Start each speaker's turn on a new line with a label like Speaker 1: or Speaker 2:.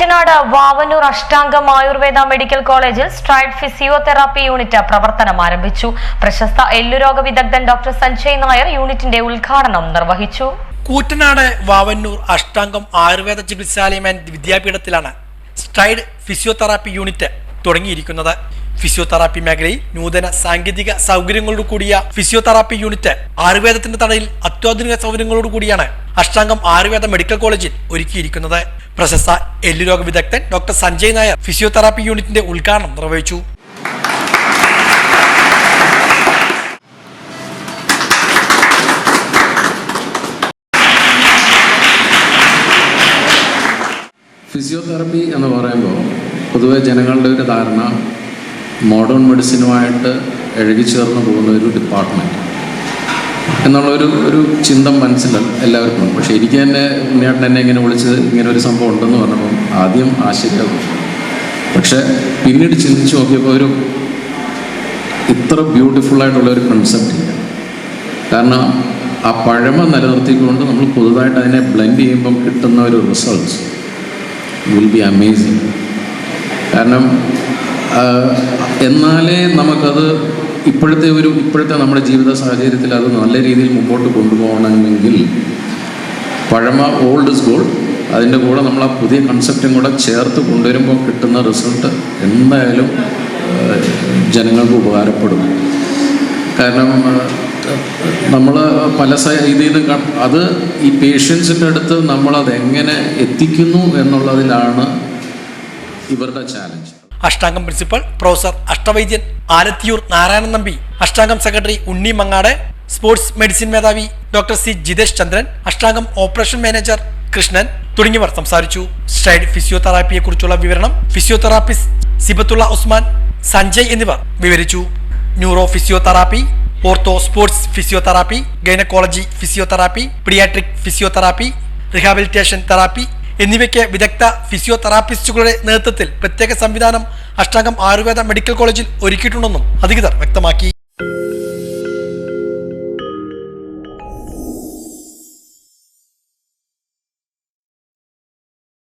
Speaker 1: Koottanad Vavanoor Ashtamgam Ayurveda medical കോളേജിൽ stride physiotherapy unit പ്രവർത്തനം ആരംഭിച്ചു. പ്രശസ്ത എല്ലുരോഗ വിദഗ്ധൻ ഡോക്ടർ സഞ്ജയ് നായർ യൂണിറ്റിന്റെ ഉദ്ഘാടനം നിർവഹിച്ചു.
Speaker 2: കൂറ്റനാട് വാവന്നൂർ അഷ്ടാംഗം ആയുർവേദ ചികിത്സാലയം ആൻഡ് വിദ്യാപീഠത്തിലാണ് സ്ട്രൈഡ് ഫിസിയോതെറാപ്പി യൂണിറ്റ് തുടങ്ങിയിരിക്കുന്നത്. ഫിസിയോതെറാപ്പി മേഖലയിൽ നൂതന സാങ്കേതിക സൗകര്യങ്ങളോട് കൂടിയ ഫിസിയോതെറാപ്പി യൂണിറ്റ് ആയുർവേദത്തിന്റെ തടയിൽ അത്യാധുനിക സൗകര്യങ്ങളോട് കൂടിയാണ് അഷ്ടാംഗം ആയുർവേദ മെഡിക്കൽ കോളേജിൽ ഒരുക്കിയിരിക്കുന്നത്. പ്രശസ്ത എല്ലുരോഗ വിദഗ്ധൻ ഡോക്ടർ സഞ്ജയ് നായർ ഫിസിയോതെറാപ്പി യൂണിറ്റിന്റെ ഉദ്ഘാടനം നിർവഹിച്ചു.
Speaker 3: ഫിസിയോതെറാപ്പി എന്ന് പറയുമ്പോൾ പൊതുവെ ജനങ്ങളുടെ ഒരു ധാരണ മോഡേൺ മെഡിസിനുമായിട്ട് ഇഴകിച്ചേർന്ന് പോകുന്ന ഒരു ഡിപ്പാർട്ട്മെന്റ് എന്നുള്ളൊരു ഒരു ചിന്ത മനസ്സിൽ എല്ലാവർക്കും പക്ഷേ എനിക്ക് തന്നെ ഉണ്ണിയാട്ടൻ എന്നെ ഇങ്ങനെ വിളിച്ച് ഇങ്ങനെ ഒരു സംഭവം ഉണ്ടെന്ന് പറഞ്ഞപ്പം ആദ്യം ആശ്ചര്യം പക്ഷേ പിന്നീട് ചിന്തിച്ച് നോക്കിയപ്പോൾ ഒരു ഇത്ര ബ്യൂട്ടിഫുള്ളായിട്ടുള്ള ഒരു കൺസെപ്റ്റ് ഇല്ല. കാരണം ആ പഴമ നിലനിർത്തിക്കൊണ്ട് നമ്മൾ പുതുതായിട്ട് അതിനെ ബ്ലെൻഡ് ചെയ്യുമ്പം കിട്ടുന്ന ഒരു റിസൾട്ട്സ് വിൽ ബി അമേസിങ് കാരണം എന്നാലേ നമുക്കത് ഇപ്പോഴത്തെ ഒരു ഇപ്പോഴത്തെ നമ്മുടെ ജീവിത സാഹചര്യത്തിൽ അത് നല്ല രീതിയിൽ മുമ്പോട്ട് കൊണ്ടുപോകണമെങ്കിൽ പഴമ ഓൾഡ് സ്കൂൾ അതിന്റെ കൂടെ നമ്മൾ ആ പുതിയ കൺസെപ്റ്റും കൂടെ ചേർത്ത് കൊണ്ടുവരുമ്പോൾ കിട്ടുന്ന റിസൾട്ട് എന്തായാലും ജനങ്ങൾക്ക് ഉപകാരപ്പെടും. കാരണം നമ്മൾ പല ഇതിൽ നിന്ന് അത് ഈ പേഷ്യൻസിന്റെ അടുത്ത് നമ്മളത് എങ്ങനെ എത്തിക്കുന്നു എന്നുള്ളതിലാണ് ഇവരുടെ challenge
Speaker 2: Ashtamgam principal professor Ashtavaidyan Alathiyur Narayanan Nambi Ashtamgam secretary Unni Mangad sports medicine മേധാവി doctor C Jithesh Chandran Ashtamgam operation manager Krishnan തുടങ്ങിയവർ സംസാരിച്ചു. സ്റ്റൈഡ് ഫിസിയോതെറാപ്പിയെ കുറിച്ചുള്ള വിവരണം ഫിസിയോതെറാപ്പിസ്റ്റ് സിബത്തുള്ള ഉസ്മാൻ സഞ്ജയ് എന്നിവർ വിവരിച്ചു. Neuro physiotherapy ortho sports physiotherapy gynaecology physiotherapy paediatric physiotherapy rehabilitation therapy എന്നിവയ്ക്ക് വിദഗ്ധ ഫിസിയോതെറാപ്പിസ്റ്റുകളുടെ നേതൃത്വത്തിൽ പ്രത്യേക സംവിധാനം അഷ്ടാംഗം ആയുർവേദ മെഡിക്കൽ കോളേജിൽ ഒരുക്കിയിട്ടുണ്ടെന്നും അധികൃതർ വ്യക്തമാക്കി.